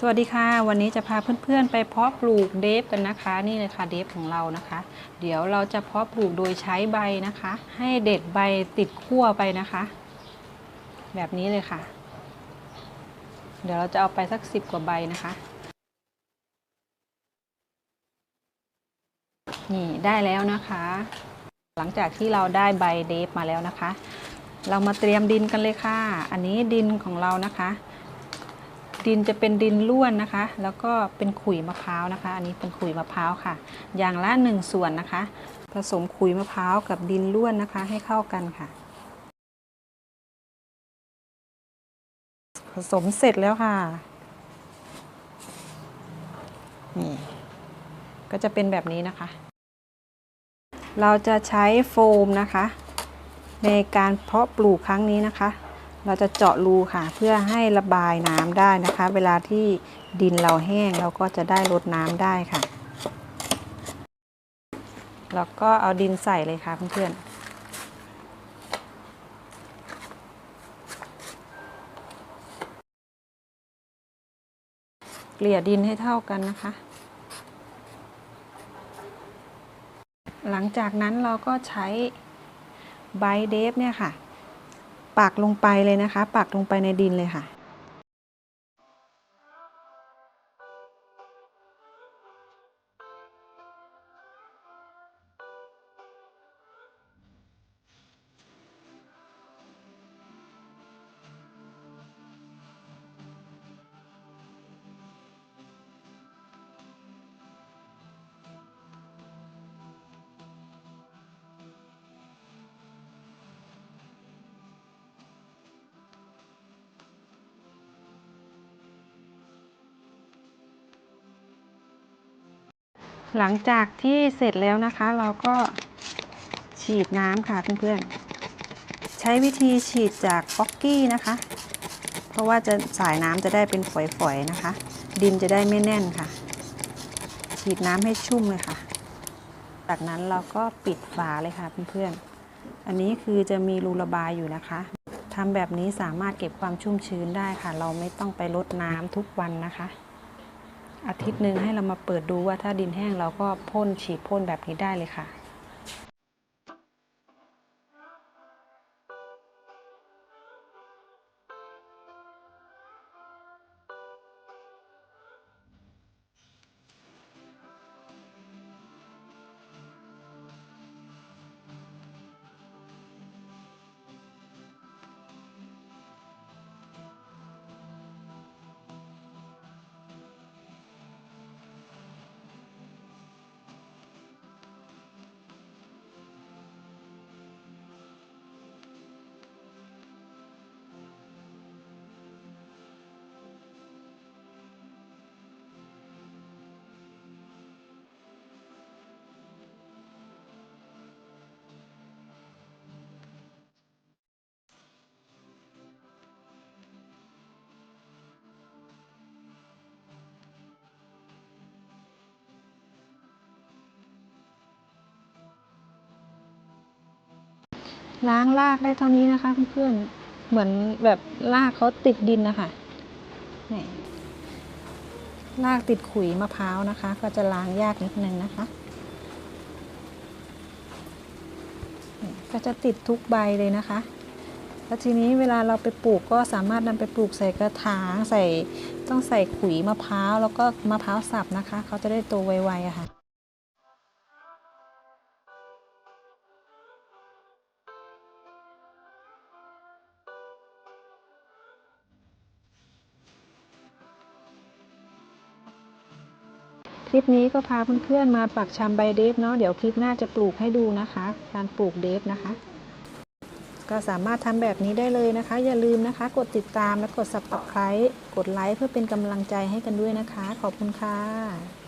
สวัสดีค่ะ วันนี้จะพาเพื่อนๆ ไปเพาะปลูกเดฟกันนะคะ นี่เลยค่ะเดฟของเรานะคะ เดี๋ยวเราจะเพาะปลูกโดยใช้ใบนะคะ ให้เด็ดใบติดขั้วไปนะคะ แบบนี้เลยค่ะ เดี๋ยวเราจะเอาไปสักสิบกว่าใบนะคะ นี่ได้แล้วนะคะ หลังจากที่เราได้ใบเดฟมาแล้วนะคะ เรามาเตรียมดินกันเลยค่ะ อันนี้ดินของเรานะคะ ดินจะเป็นดินล้วนนะคะ แล้วก็เป็นขุยมะพร้าวนะคะ อันนี้เป็นขุยมะพร้าวค่ะ อย่างละหนึ่งส่วนนะคะ ผสมขุยมะพร้าวกับดินล้วนนะคะ ให้เข้ากันค่ะ ผสมเสร็จแล้วค่ะนี่ก็จะเป็นแบบนี้นะคะ เราจะใช้โฟมนะคะ ในการเพาะปลูกครั้งนี้นะคะ เราจะเจาะรูค่ะ เพื่อให้ระบายน้ำได้นะคะ เวลาที่ดินเราแห้งเราก็จะได้ลดน้ำได้ค่ะ แล้วก็เอาดินใส่เลยค่ะเพื่อนๆเกลี่ยดินให้เท่ากันนะคะ หลังจากนั้นเราก็ใช้ไบเดฟเนี่ยค่ะ ปักลงไปเลยนะคะ ปักลงไปในดินเลยค่ะ หลังจากที่เสร็จแล้วนะคะ เราก็ฉีดน้ำค่ะเพื่อนๆ ใช้วิธีฉีดจากป๊อกกี้นะคะ เพราะว่าจะสายน้ำจะได้เป็นฝอยๆนะคะ ดินจะได้ไม่แน่นค่ะ ฉีดน้ำให้ชุ่มเลยค่ะ จากนั้นเราก็ปิดฝาเลยค่ะเพื่อนๆ อันนี้คือจะมีรูระบายอยู่นะคะทำแบบนี้สามารถเก็บความชุ่มชื้นได้ค่ะ เราไม่ต้องไปรดน้ำทุกวันนะคะ อาทิตย์หนึ่งให้เรามาเปิดดูว่าถ้าดินแห้งเราก็พ่นฉีดพ่นแบบนี้ได้เลยค่ะ ล้างรากได้เท่านี้นะคะเพื่อนๆเหมือนแบบรากเขาติดดินนะคะนี่รากติดขุยมะพร้าวนะคะ ก็จะล้างยากนิดนึงนะคะ ก็จะติดทุกใบเลยนะคะแล้วทีนี้เวลาเราไปปลูกก็สามารถนำไปปลูกใส่กระถางใส่ต้องใส่ขุยมะพร้าวแล้วก็มะพร้าวสับนะคะ เขาจะได้โตไวๆอะค่ะ คลิปนี้ก็พาเพื่อนๆมาปักชำใบเดฟเนาะเดี๋ยวคลิปหน้าจะปลูกให้ดูนะคะ การปลูกเดฟนะคะ ก็สามารถทำแบบนี้ได้เลยนะคะ อย่าลืมนะคะ กดติดตามและกด subscribe กดไลค์เพื่อเป็นกำลังใจให้กันด้วยนะคะ ขอบคุณค่ะ